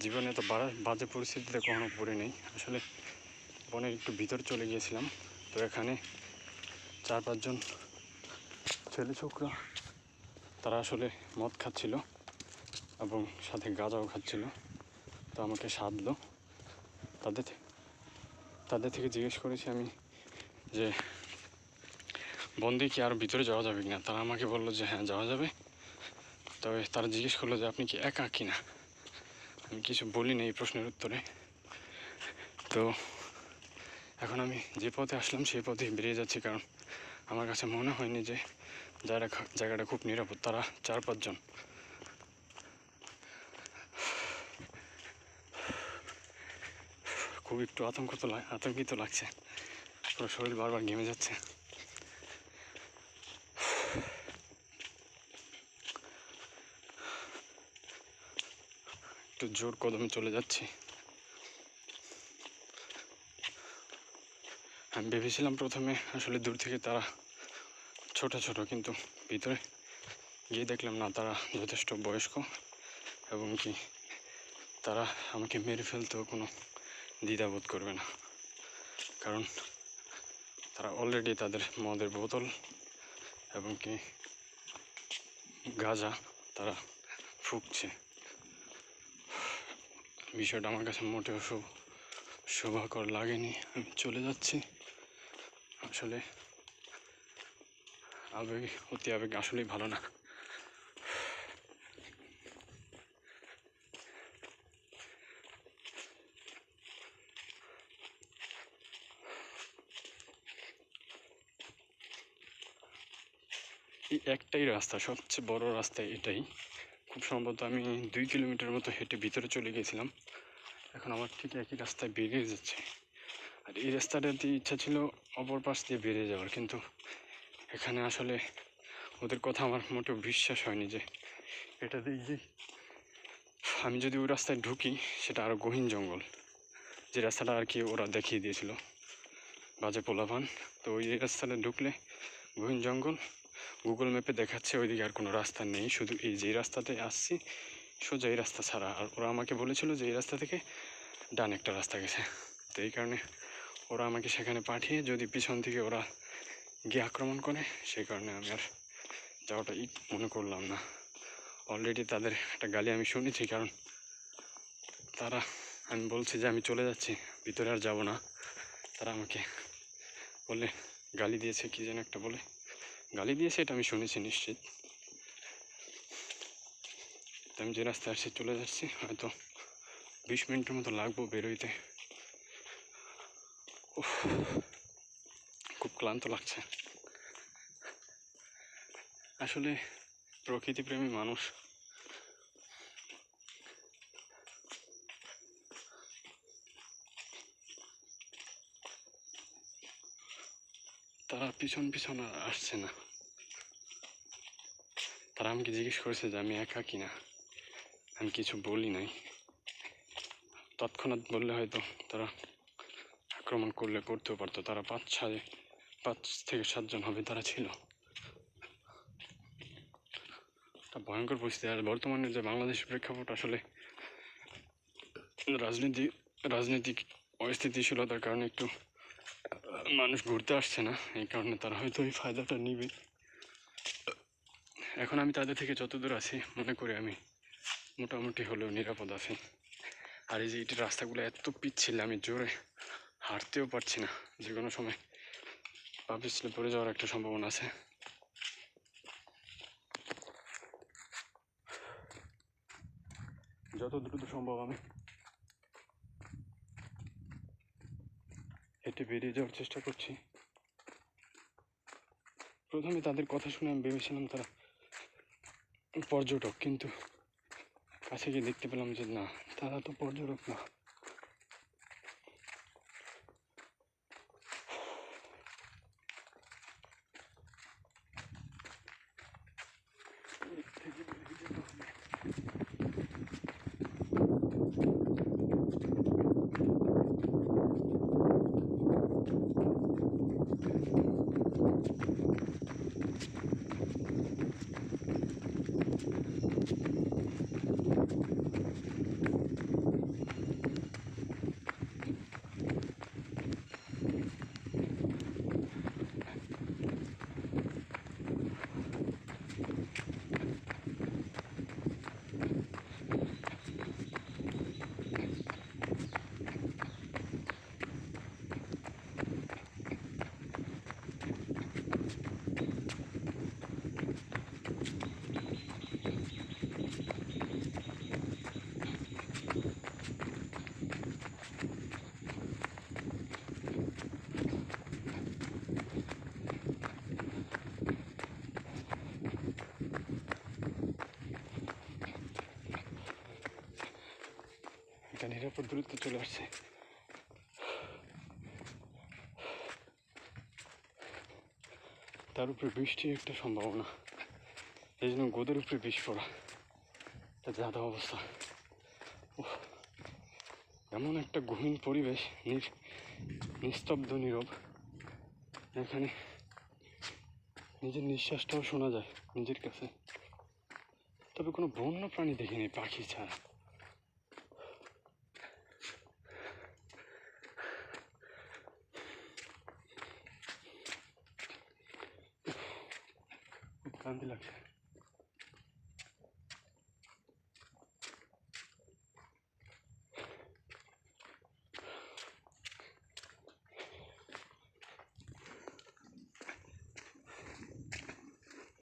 জীবনে বা- বাজে পরিস্থিতিতে কখনো পড়ে নেই আসলে বনের একটু ভিতর চলে গিয়েছিলাম। তো এখানে চার পাঁচজন ছেলে ছোকরা, তারা আসলে মদ খাচ্ছিল এবং সাথে গাঁজাও খাচ্ছিল। তো আমাকে সাধলো তাদের তাদের থেকে জিজ্ঞেস করেছি আমি যে, বন্দি কি আর ভিতরে যাওয়া যাবে কিনা? তারা আমাকে বলল যে হ্যাঁ যাওয়া যাবে। তবে তারা জিজ্ঞেস করল যে, আপনি কি একা কিনা? আমি কিছু বলিনি এই প্রশ্নের উত্তরে। তো এখন আমি যে পথে আসলাম সেই পথেই বেরিয়ে যাচ্ছি, কারণ আমার কাছে মনে হয়নি যে যারা জায়গাটা খুব নিরাপদ, তারা চার পাঁচজন। খুব একটু আতঙ্ক তো আতঙ্কিত লাগছে। পুরো শরীর বারবার ঘেমে যাচ্ছে। জোর কদমে চলে যাচ্ছি। আমি ভেবেছিলাম প্রথমে আসলে দূর থেকে তারা ছোট ছোট, কিন্তু ভিতরে গিয়ে দেখলাম না, তারা যথেষ্ট বয়স্ক এবং কি তারা আমাকে মেরে ফেলতেও কোনো দ্বিধাবোধ করবে না। কারণ তারা অলরেডি তাদের মদের বোতল এবং কি গাজা তারা ফুঁকছে। বিষয়টা আমার কাছে মোটেও শোভ শোভাকর লাগেনি। আমি চলে যাচ্ছি। আসলে আবেগ, অতি আবেগ আসলেই ভালো না। এই একটাই রাস্তা, সবচেয়ে বড় রাস্তা এটাই। খুব সম্ভবত আমি দুই কিলোমিটার মতো হেঁটে ভিতরে চলে গেছিলাম। এখন আমার ঠিক একই রাস্তায় বেরিয়ে যাচ্ছে। আর এই রাস্তাটাতে ইচ্ছা ছিল অপর পাশ দিয়ে বেরিয়ে যাওয়ার, কিন্তু এখানে আসলে ওদের কথা আমার মোটেও বিশ্বাস হয়নি যে এটা দিয়ে যে আমি যদি ওই রাস্তায় ঢুকি, সেটা আরও গহীন জঙ্গল, যে রাস্তাটা আর কি ওরা দেখিয়ে দিয়েছিল। বাজে পোলাভান তো ওই রাস্তাটা ঢুকলে গহীন জঙ্গল গুগল ম্যাপে দেখাচ্ছে, ওইদিকে আর কোনো রাস্তা নেই। শুধু এই যে রাস্তাতে আসছি, সোজা এই রাস্তা ছাড়া। আর ওরা আমাকে বলেছিল যে এই রাস্তা থেকে ডান একটা রাস্তা গেছে। তো এই কারণে ওরা আমাকে সেখানে পাঠিয়ে, যদি পিছন থেকে ওরা গিয়ে আক্রমণ করে, সেই কারণে আমি আর যাওয়াটা ইট মনে করলাম না। অলরেডি তাদের একটা গালি আমি শুনেছি, কারণ তারা, আমি বলছি যে আমি চলে যাচ্ছি, ভিতরে আর যাব না। তারা আমাকে বলে গালি দিয়েছে, কি যেন একটা বলে। গালি দিয়েছে এটা আমি শুনেছি নিশ্চিত। আমি যে রাস্তায় আসছি চলে যাচ্ছি, হয়তো বিশ মিনিটের মতো লাগবো বেরোইতে। খুব ক্লান্ত লাগছে। আসলে প্রকৃতিপ্রেমী মানুষ। তারা পিছন পিছন আর আসছে না। তারা আমাকে জিজ্ঞেস করেছে যে আমি একা কিনা। আমি কিছু বলি নাই। তৎক্ষণাৎ বললে হয়তো তারা আক্রমণ করলে করতেও পারতো। তারা পাঁচ ছয় পাঁচ থেকে সাতজন হবে তারা ছিল। একটা ভয়ঙ্কর পরিস্থিতি। আর বর্তমানে যে বাংলাদেশ প্রেক্ষাপট আসলে রাজনীতি, রাজনৈতিক অস্থিতিশীলতার কারণে একটু মানুষ ঘুরতে আসছে না, এই কারণে তারা হয়তো এই ফায়দাটা নিবে। এখন আমি তাদের থেকে যত দূর আছি, মনে করি আমি মোটামুটি হলেও নিরাপদ আছি। আর এই যে এটি রাস্তাগুলো এত পিচ্ছিল, আমি জোরে হাঁটতেও পারছি না। যে কোনো সময় পা পিছলে পড়ে যাওয়ার একটা সম্ভাবনা আছে। যত দ্রুত সম্ভব আমি হেঁটে বেরিয়ে যাওয়ার চেষ্টা করছি। প্রথমে তাদের কথা শুনে আমি ভেবেছিলাম তারা পর্যটক, কিন্তু কাছে গিয়ে দেখতে পেলাম যে না, তারা তো পর্যটক না। একটা নিরাপদ দূরত্বে চলে আসছে। তার উপরে বৃষ্টির একটা সম্ভাবনা। এই জন্য গোদের উপরে বিষ পড়া। এটা যাদা অবস্থা। এমন একটা গহীন পরিবেশ নিস্তব্ধ, নীরব। এখানে নিজের নিঃশ্বাসটাও শোনা যায়, নিজের কাছে। তবে কোনো বন্য প্রাণী দেখিনি, পাখি ছাড়া। খুব ক্লান্তি লাগছে